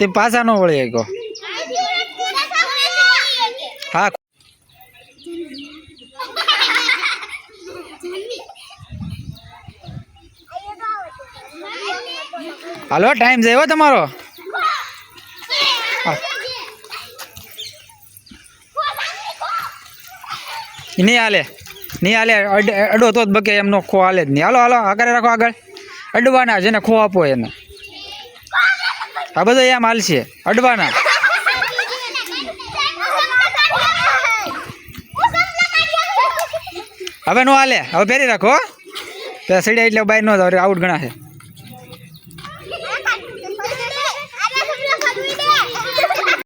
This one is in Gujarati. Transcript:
તે પાછા ન વળી ગયો હા. હાલો ટાઈમ જયો તમારો. નહીં હાલે. નહીં હાલે, અડ- તો જ બકે એમનો ખો હાલે જ નહીં. હાલો હાલો આગળ રાખો આગળ. અડવાના જેને ખો આપો એને. આ બધો એમ હાલશે અડવાના. હવે નો હાલે. હવે પહેરી રાખો. પેલા સીડ્યા એટલે બાય નો આઉટ ગણાશે